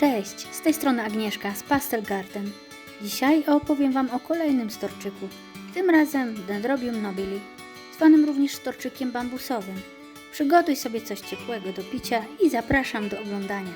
Cześć, z tej strony Agnieszka z Pastel Garden. Dzisiaj opowiem Wam o kolejnym storczyku, tym razem Dendrobium nobili, zwanym również storczykiem bambusowym. Przygotuj sobie coś ciepłego do picia i zapraszam do oglądania.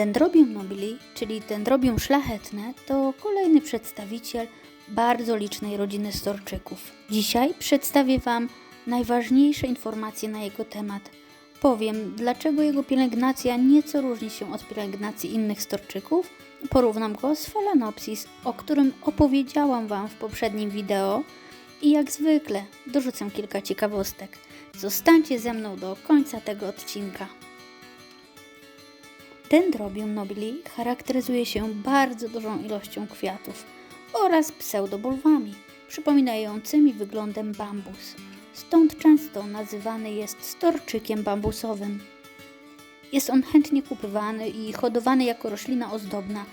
Dendrobium nobili, czyli dendrobium szlachetne, to kolejny przedstawiciel bardzo licznej rodziny storczyków. Dzisiaj przedstawię Wam najważniejsze informacje na jego temat. Powiem, dlaczego jego pielęgnacja nieco różni się od pielęgnacji innych storczyków. Porównam go z Phalaenopsis, o którym opowiedziałam Wam w poprzednim wideo. I jak zwykle dorzucę kilka ciekawostek. Zostańcie ze mną do końca tego odcinka. Dendrobium nobili charakteryzuje się bardzo dużą ilością kwiatów oraz pseudobulwami, przypominającymi wyglądem bambus. Stąd często nazywany jest storczykiem bambusowym. Jest on chętnie kupywany i hodowany jako roślina ozdobna,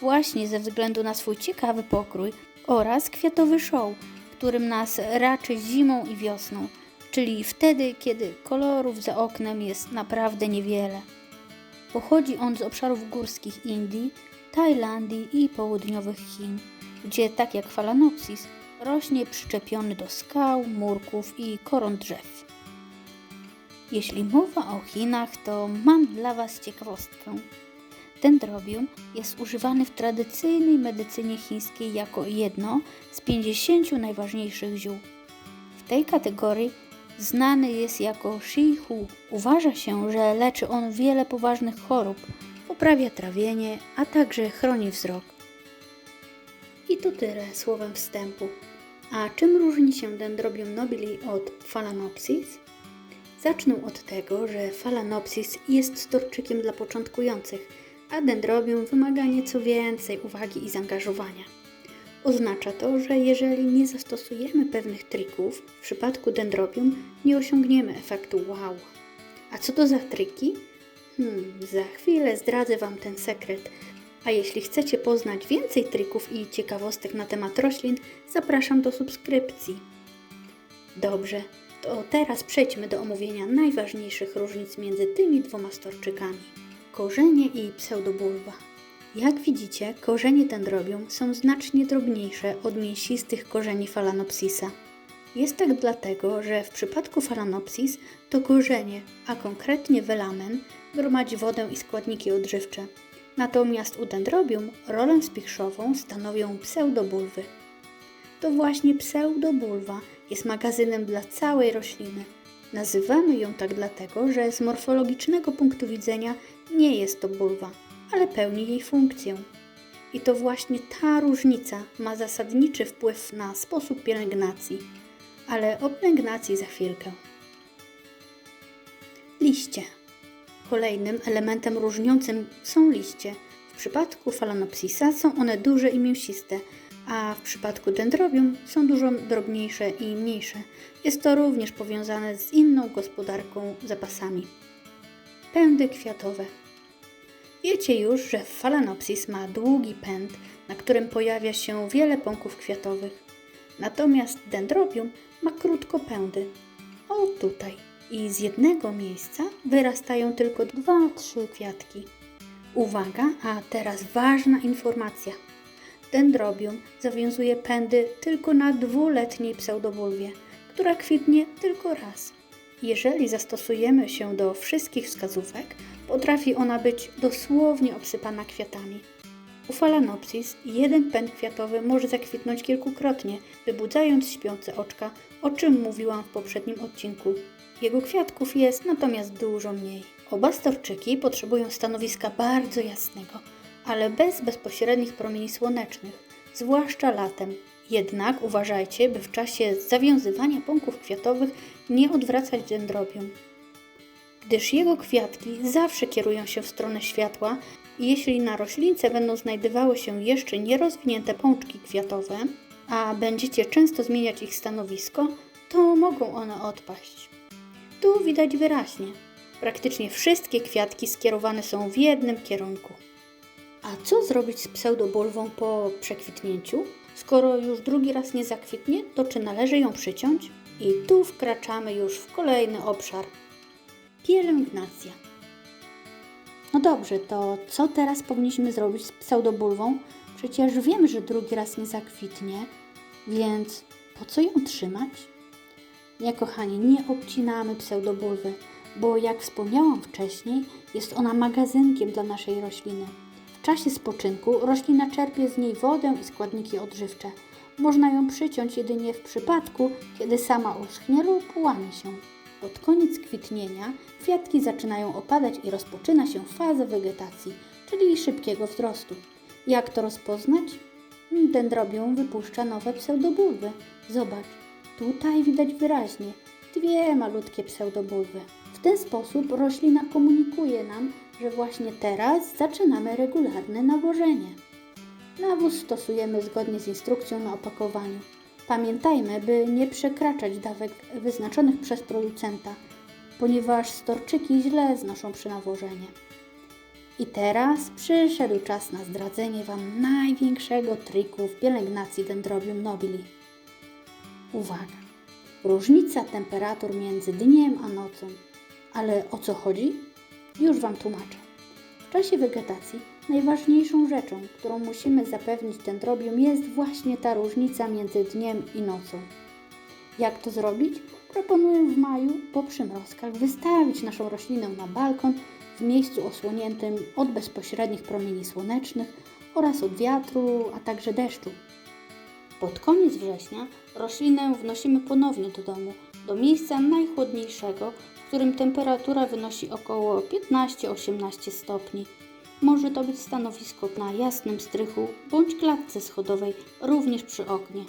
właśnie ze względu na swój ciekawy pokrój oraz kwiatowy show, którym nas raczy zimą i wiosną, czyli wtedy, kiedy kolorów za oknem jest naprawdę niewiele. Pochodzi on z obszarów górskich Indii, Tajlandii i południowych Chin, gdzie tak jak Phalaenopsis rośnie przyczepiony do skał, murków i koron drzew. Jeśli mowa o Chinach, to mam dla Was ciekawostkę. Dendrobium jest używany w tradycyjnej medycynie chińskiej jako jedno z 50 najważniejszych ziół. W tej kategorii Znany jest jako Shihu. Uważa się, że leczy on wiele poważnych chorób, poprawia trawienie, a także chroni wzrok. I to tyle słowem wstępu. A czym różni się Dendrobium nobili od Phalaenopsis? Zacznę od tego, że Phalaenopsis jest storczykiem dla początkujących, a Dendrobium wymaga nieco więcej uwagi i zaangażowania. Oznacza to, że jeżeli nie zastosujemy pewnych trików, w przypadku dendrobium nie osiągniemy efektu wow. A co to za triki? Hmm, za chwilę zdradzę Wam ten sekret. A jeśli chcecie poznać więcej trików i ciekawostek na temat roślin, zapraszam do subskrypcji. Dobrze, to teraz przejdźmy do omówienia najważniejszych różnic między tymi dwoma storczykami. Korzenie i pseudobulwa. Jak widzicie, korzenie dendrobium są znacznie drobniejsze od mięsistych korzeni Phalaenopsisa. Jest tak dlatego, że w przypadku Phalaenopsis to korzenie, a konkretnie velamen, gromadzi wodę i składniki odżywcze. Natomiast u dendrobium rolę spichrzową stanowią pseudobulwy. To właśnie pseudobulwa jest magazynem dla całej rośliny. Nazywamy ją tak dlatego, że z morfologicznego punktu widzenia nie jest to bulwa ale pełni jej funkcję. I to właśnie ta różnica ma zasadniczy wpływ na sposób pielęgnacji, ale o pielęgnacji za chwilkę. Liście. Kolejnym elementem różniącym są liście. W przypadku Phalaenopsisa są one duże i mięsiste, a w przypadku dendrobium są dużo drobniejsze i mniejsze. Jest to również powiązane z inną gospodarką zapasami. Pędy kwiatowe. Wiecie już, że Phalaenopsis ma długi pęd, na którym pojawia się wiele pąków kwiatowych. Natomiast dendrobium ma krótko pędy. O tutaj. I z jednego miejsca wyrastają tylko dwa, trzy kwiatki. Uwaga, a teraz ważna informacja. Dendrobium zawiązuje pędy tylko na dwuletniej pseudobulwie, która kwitnie tylko raz. Jeżeli zastosujemy się do wszystkich wskazówek, Potrafi ona być dosłownie obsypana kwiatami. U Phalaenopsis jeden pęd kwiatowy może zakwitnąć kilkukrotnie, wybudzając śpiące oczka, o czym mówiłam w poprzednim odcinku. Jego kwiatków jest natomiast dużo mniej. Oba storczyki potrzebują stanowiska bardzo jasnego, ale bez bezpośrednich promieni słonecznych, zwłaszcza latem. Jednak uważajcie, by w czasie zawiązywania pąków kwiatowych nie odwracać dendrobium. Gdyż jego kwiatki zawsze kierują się w stronę światła i jeśli na roślince będą znajdowały się jeszcze nierozwinięte pączki kwiatowe, a będziecie często zmieniać ich stanowisko, to mogą one odpaść. Tu widać wyraźnie. Praktycznie wszystkie kwiatki skierowane są w jednym kierunku. A co zrobić z pseudobulwą po przekwitnięciu? Skoro już drugi raz nie zakwitnie, to czy należy ją przyciąć? I tu wkraczamy już w kolejny obszar. Pielęgnacja. No dobrze, to co teraz powinniśmy zrobić z pseudobulwą? Przecież wiemy, że drugi raz nie zakwitnie, więc po co ją trzymać? Nie, kochani, nie obcinamy pseudobulwy, bo jak wspomniałam wcześniej, jest ona magazynkiem dla naszej rośliny. W czasie spoczynku roślina czerpie z niej wodę i składniki odżywcze. Można ją przyciąć jedynie w przypadku, kiedy sama uschnie lub łamie się. Pod koniec kwitnienia kwiatki zaczynają opadać i rozpoczyna się faza wegetacji, czyli szybkiego wzrostu. Jak to rozpoznać? Dendrobium wypuszcza nowe pseudobulwy. Zobacz, tutaj widać wyraźnie dwie malutkie pseudobulwy. W ten sposób roślina komunikuje nam, że właśnie teraz zaczynamy regularne nawożenie. Nawóz stosujemy zgodnie z instrukcją na opakowaniu. Pamiętajmy, by nie przekraczać dawek wyznaczonych przez producenta, ponieważ storczyki źle znoszą przenawożenie. I teraz przyszedł czas na zdradzenie Wam największego triku w pielęgnacji Dendrobium nobili. Uwaga! Różnica temperatur między dniem a nocą. Ale o co chodzi? Już Wam tłumaczę. W czasie wegetacji najważniejszą rzeczą, którą musimy zapewnić dendrobium jest właśnie ta różnica między dniem i nocą. Jak to zrobić? Proponuję w maju po przymrozkach wystawić naszą roślinę na balkon w miejscu osłoniętym od bezpośrednich promieni słonecznych oraz od wiatru, a także deszczu. Pod koniec września roślinę wnosimy ponownie do domu, do miejsca najchłodniejszego, w którym temperatura wynosi około 15-18 stopni. Może to być stanowisko na jasnym strychu bądź klatce schodowej, również przy oknie.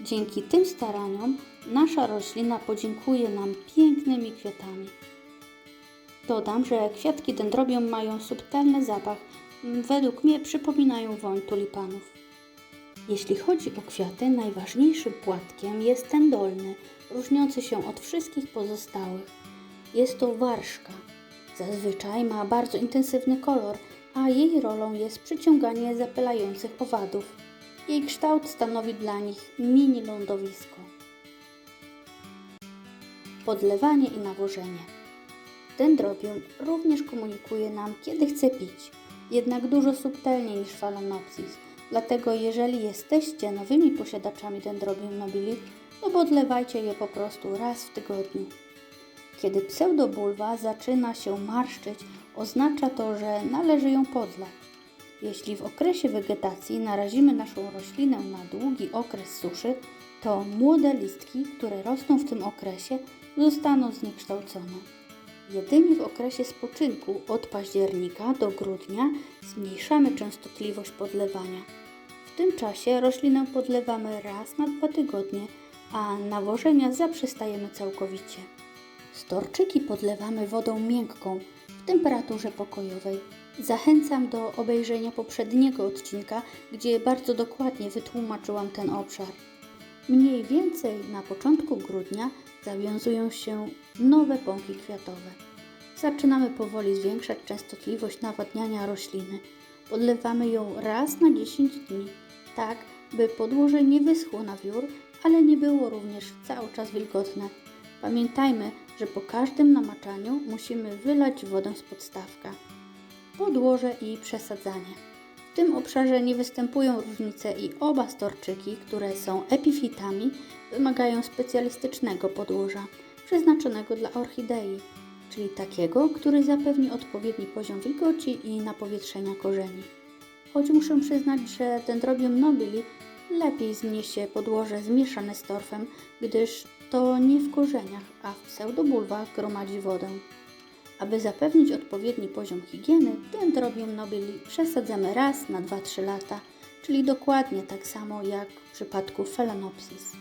Dzięki tym staraniom nasza roślina podziękuje nam pięknymi kwiatami. Dodam, że kwiatki dendrobium mają subtelny zapach, według mnie przypominają woń tulipanów. Jeśli chodzi o kwiaty, najważniejszym płatkiem jest ten dolny, różniący się od wszystkich pozostałych. Jest to warszka. Zazwyczaj ma bardzo intensywny kolor, a jej rolą jest przyciąganie zapylających owadów. Jej kształt stanowi dla nich mini lądowisko. Podlewanie i nawożenie. Dendrobium również komunikuje nam, kiedy chce pić, jednak dużo subtelniej niż Phalaenopsis. Dlatego jeżeli jesteście nowymi posiadaczami Dendrobium nobili, to podlewajcie je po prostu raz w tygodniu. Kiedy pseudobulwa zaczyna się marszczyć, oznacza to, że należy ją podlać. Jeśli w okresie wegetacji narazimy naszą roślinę na długi okres suszy, to młode listki, które rosną w tym okresie, zostaną zniekształcone. Jedynie w okresie spoczynku od października do grudnia zmniejszamy częstotliwość podlewania. W tym czasie roślinę podlewamy raz na dwa tygodnie, a nawożenia zaprzestajemy całkowicie. Storczyki podlewamy wodą miękką w temperaturze pokojowej. Zachęcam do obejrzenia poprzedniego odcinka, gdzie bardzo dokładnie wytłumaczyłam ten obszar. Mniej więcej na początku grudnia zawiązują się nowe pąki kwiatowe. Zaczynamy powoli zwiększać częstotliwość nawadniania rośliny. Podlewamy ją raz na 10 dni, tak by podłoże nie wyschło na wiór, ale nie było również cały czas wilgotne. Pamiętajmy, że po każdym namaczaniu musimy wylać wodę z podstawka. Podłoże i przesadzanie. W tym obszarze nie występują różnice i oba storczyki, które są epifitami, wymagają specjalistycznego podłoża, przeznaczonego dla orchidei, czyli takiego, który zapewni odpowiedni poziom wilgoci i napowietrzenia korzeni. Choć muszę przyznać, że Dendrobium nobili lepiej zniesie podłoże zmieszane z torfem, gdyż to nie w korzeniach, a w pseudobulwach gromadzi wodę. Aby zapewnić odpowiedni poziom higieny, Dendrobium nobili przesadzamy raz na 2-3 lata, czyli dokładnie tak samo jak w przypadku Phalaenopsis.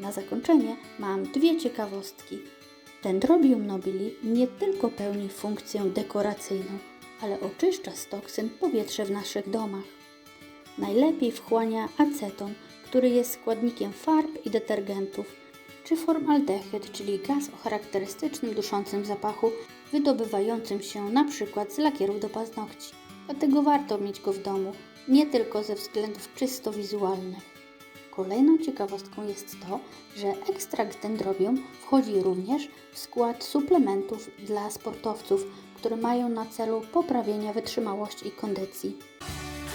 Na zakończenie mam dwie ciekawostki. Dendrobium nobili nie tylko pełni funkcję dekoracyjną, ale oczyszcza z toksyn powietrze w naszych domach. Najlepiej wchłania aceton, który jest składnikiem farb i detergentów, czy formaldehyd, czyli gaz o charakterystycznym duszącym zapachu, wydobywającym się przykład z lakierów do paznokci. Dlatego warto mieć go w domu, nie tylko ze względów czysto wizualnych. Kolejną ciekawostką jest to, że ekstrakt dendrobium wchodzi również w skład suplementów dla sportowców, które mają na celu poprawienie wytrzymałości i kondycji.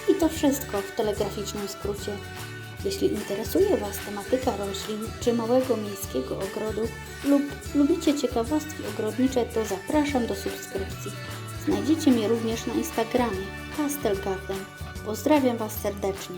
I to wszystko w telegraficznym skrócie. Jeśli interesuje Was tematyka roślin czy małego miejskiego ogrodu lub lubicie ciekawostki ogrodnicze, to zapraszam do subskrypcji. Znajdziecie mnie również na Instagramie Pastel Garden. Pozdrawiam Was serdecznie.